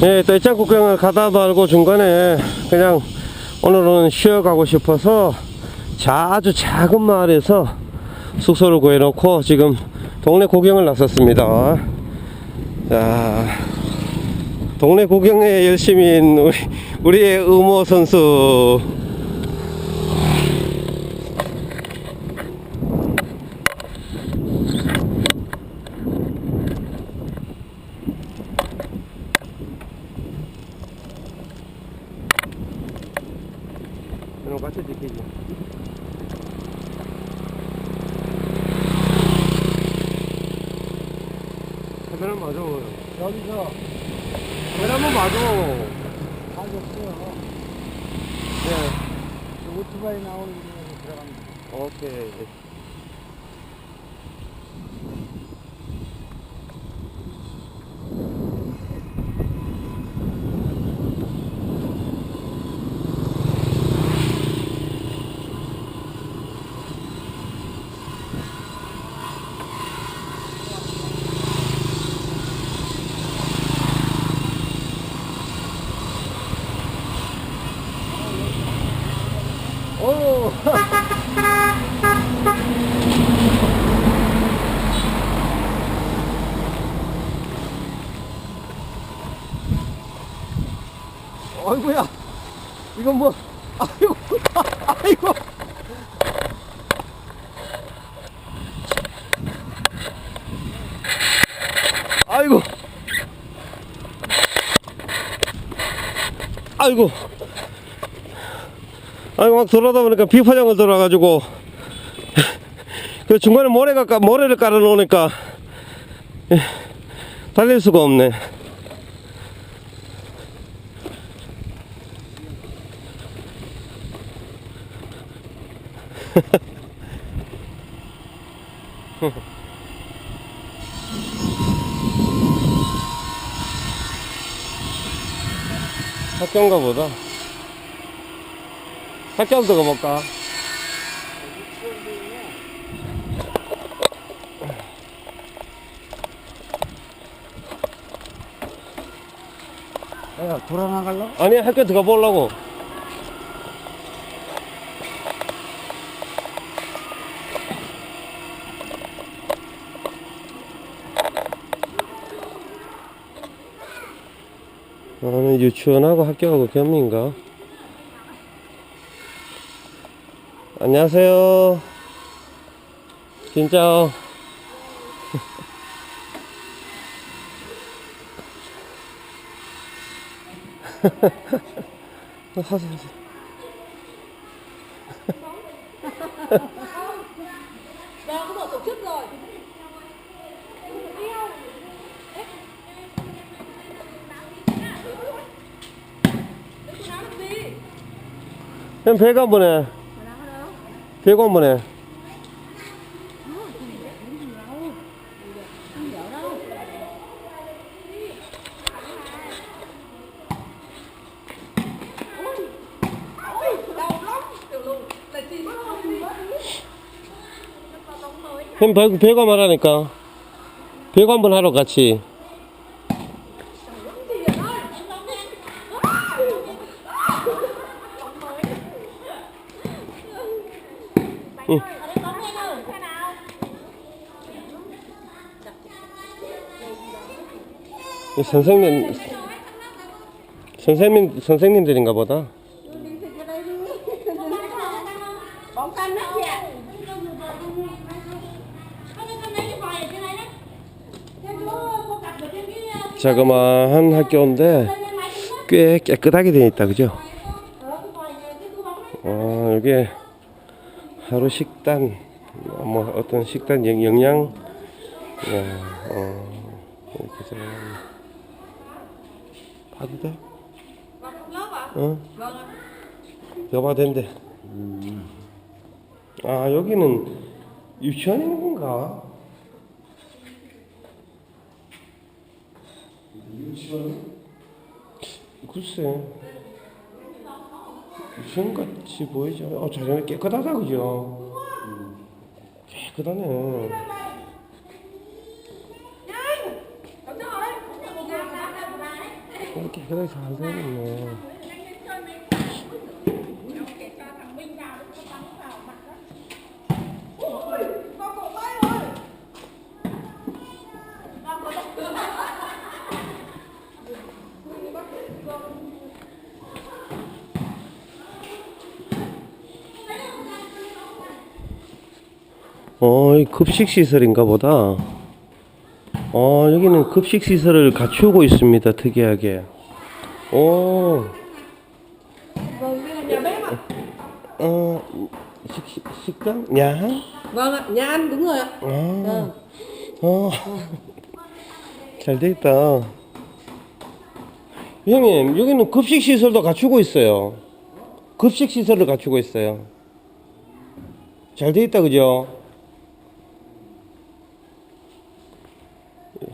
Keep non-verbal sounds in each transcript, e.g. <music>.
네, 떼짱 국경을 가다 말고 중간에 그냥 오늘은 쉬어가고 싶어서 자, 아주 작은 마을에서 숙소를 구해놓고 지금 동네 구경을 나섰습니다. 자, 동네 구경에 열심인 우리, 우리의 의모 선수. 이런 거 같이 지키지. 카메라 맞아. 여기서 카메라 한번 맞아. 아주 없어요. 네. 오토바이 나오는 데 들어갑니다. 오케이. 오! 아이고야 이건 뭐 아이고 아이고 아이고. 아이고. 아이고 막 돌아다 보니까 비파장을 돌아가지고. 그 중간에 모래가 까- 모래를 깔아 놓으니까 예, 달릴 수가 없네 <laughs> 학교인가 보다. 학교 한번 더 가볼까? 야, 돌아 나갈라? 아니, 학교 들어가 보려고. 나는 유치원하고 학교하고 겸인가? 안녕하세요. 진짜. 하세요, 하세요. 그냥 배가 đi. Nó có tống mới. 형 배, 배고 한번 하라니까. 배고 한번 하러 같이. 선생님, 선생님, 선생님들인가 보다. 자그마한 학교인데 꽤 깨끗하게 되어 있다, 그죠? 어, 여기 하루 식단, 뭐 어떤 식단 영, 영양, 야, 어, 이렇게 좀 봐도 돼? 어? 여봐 된대. 아 여기는 유치원인 건가? 유치원? 글쎄. 유치원 같이 보이죠? 어, 자전거 깨끗하다 그죠? 깨끗하네. 이렇게 그래 잘 되겠네. con cậu bay ơi 어, 이 급식 시설인가 보다. 어, 여기는 급식 시설을 갖추고 있습니다. 특이하게. 오, nhà bếp ạ 어, 식, 식, 식당? 야한? vâng ạ nhà ăn đúng rồi ạ 아, 어, 잘돼 있다. 형님, 여기는 급식 시설도 갖추고 있어요. 급식 시설을 갖추고 있어요. 잘돼 있다, 그죠?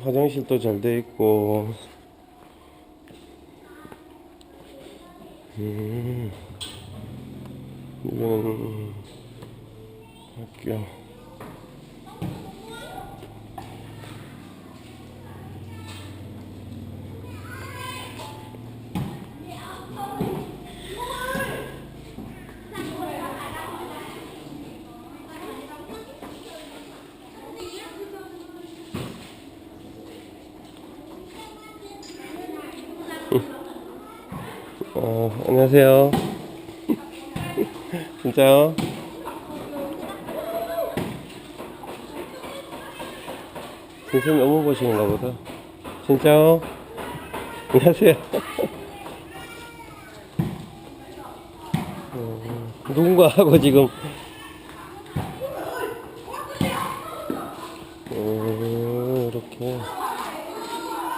화장실도 잘 돼 있고. 음, 이거는 학교. 어, 안녕하세요. <laughs> 진짜요? 선생님 업무 보시는가 보다. 진짜요? <laughs> 안녕하세요. 어, 누군가 하고 지금. 어, 이렇게.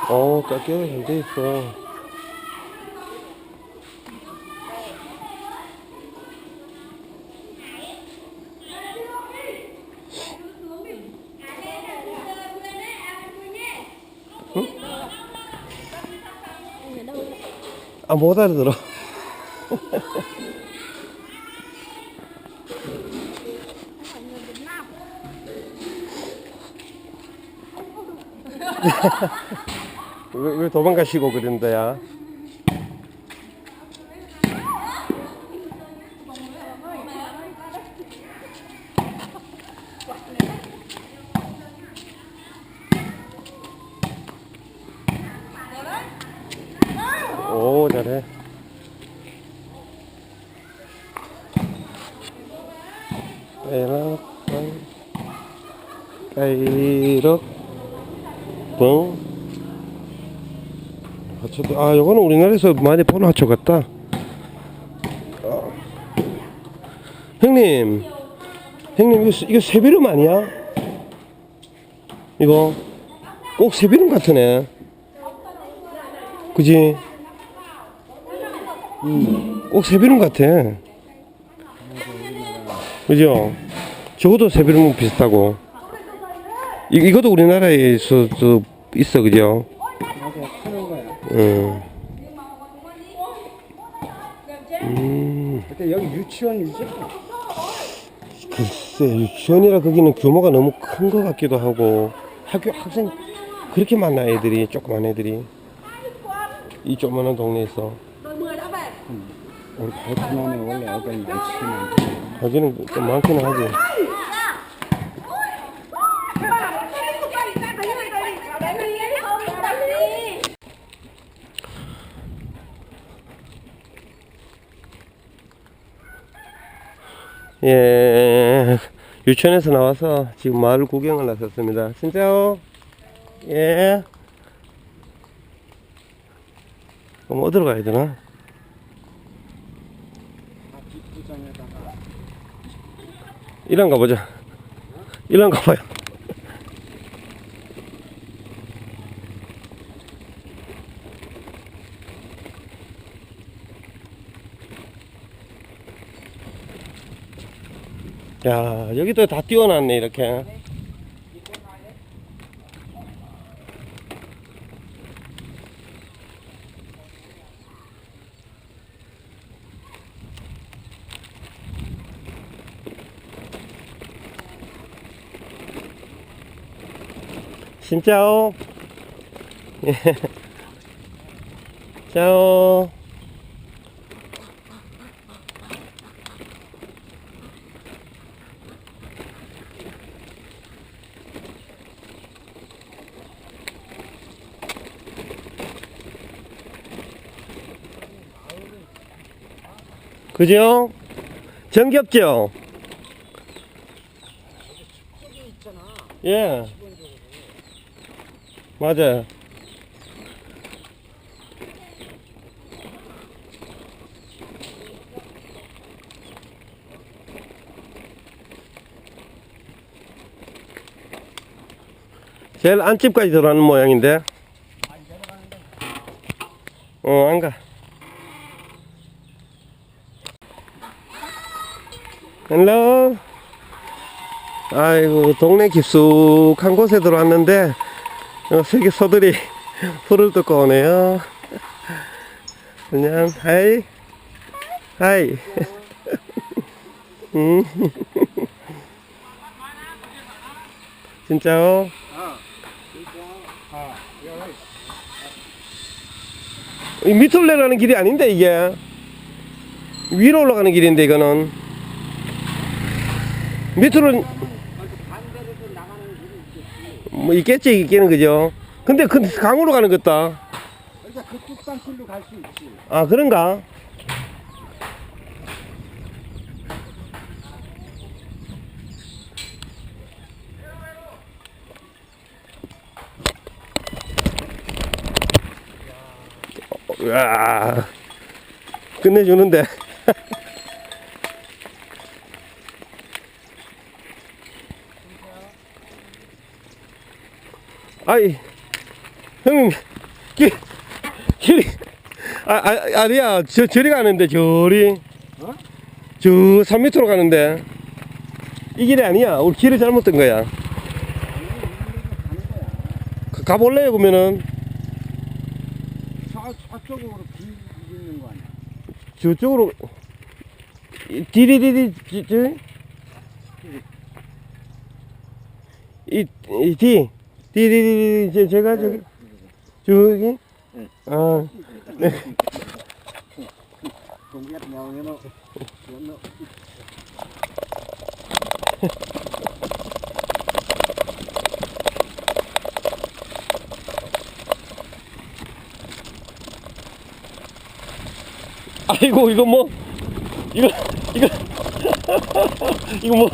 어, 깎여가 잘돼 있어. 아, 못 알아들어. 왜, 왜 도망가시고 그런다야? 오, 잘해. 에라, 까이럭, 뻥. 하초도, 아, 요거는 우리나라에서 많이 보는 하초 같다. 아. 형님, 형님, 이거, 이거 세비름 아니야? 이거 꼭 세비름 같으네. 그지? 음, 꼭 세비름 같아. 그죠? 저것도 세비름 비슷하고. 이, 이것도 우리나라에서 저 있어, 그죠? 음. 음, 여기? 글쎄, 유치원이라 거기는 규모가 너무 큰 것 같기도 하고, 학교 학생 그렇게 많나, 애들이, 조그만 애들이. 이 조그만한 동네에서. 우리 베트남에 원래 애들 많지만. 하기는 좀 많기는 하지. 예, 유치원에서 나와서 지금 마을 구경을 나섰습니다. 진짜요? 예. 그럼 어디로 가야 되나? 이런 가보자. 이런 가봐요. 야 여기도 다 띄워놨네 이렇게. 진짜요? 예. 짜오. 그죠? 정겹죠? 예. 맞아요. 제일 안집까지 들어가는 모양인데. 어, 안 가. 헬로. 아이고, 동네 깊숙한 곳에 들어왔는데, 어, 세계 소들이 소를 듣고 오네요. 그냥, 하이. 하이. <laughs> 음. 진짜요? 이 밑으로 내려가는 길이 아닌데, 이게. 위로 올라가는 길인데, 이거는. 밑으로, 뭐, 있겠지, 있기는, 그죠? 근데 그 강으로 가는 것다. 그러니까 그 뚝방길로 갈 수 있지. 아, 그런가? 와 끝내주는데. 아이, 형님, 길, 길이, 아, 아, 아니야. 저, 저리 가는데, 저리. 어? 저 3m로 가는데. 이 길이 아니야. 우리 길을 잘못 든 거야. 가- 가볼래요, 그러면은? 저, 저쪽으로 길 있는 거 아니야. 저쪽으로. 지- 저? 이, 이, 디. 디디디디, 제, 제가 저기. 저기? 네. 아, 동기가 명예노. 너 아이고, 이거 뭐. 이거, 이거. <laughs> 이거 뭐.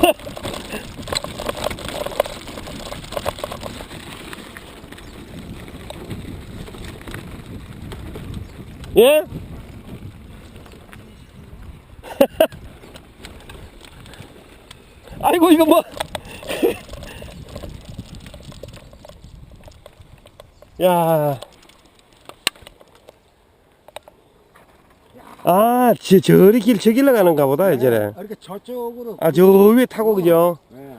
예? <laughs> 아이고 이거 뭐 <laughs> 야. 아, 저, 저리 길, 저 길로 가는가 보다, 이제는. 이렇게 저쪽으로. 아, 저 위에 타고, 그죠? 네.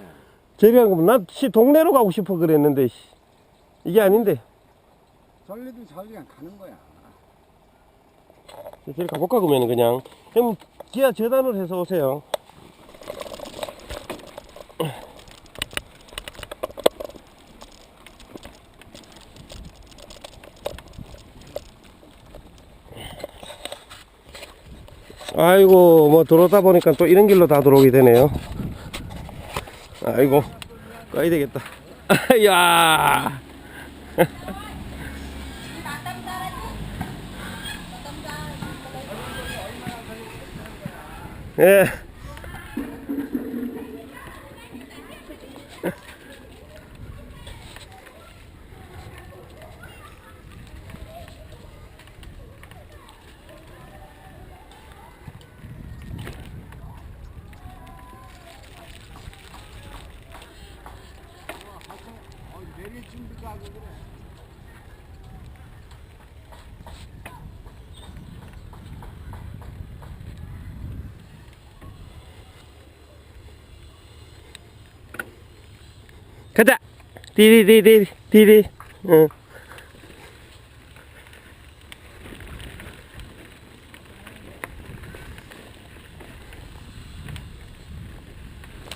저리 간 거면, 난, 씨, 동네로 가고 싶어 그랬는데, 씨. 이게 아닌데. 전리도 저리가 가는 거야. 저리 가볼까, 그러면 그냥. 형, 기아 저단으로 해서 오세요. 아이고, 뭐, 들어오다 보니까 또 이런 길로 다 들어오게 되네요. 아이고, 가야 되겠다. <laughs> 야 예. 내릴 준비도 하 고 그래. 가자. 디디디디 디디. 응.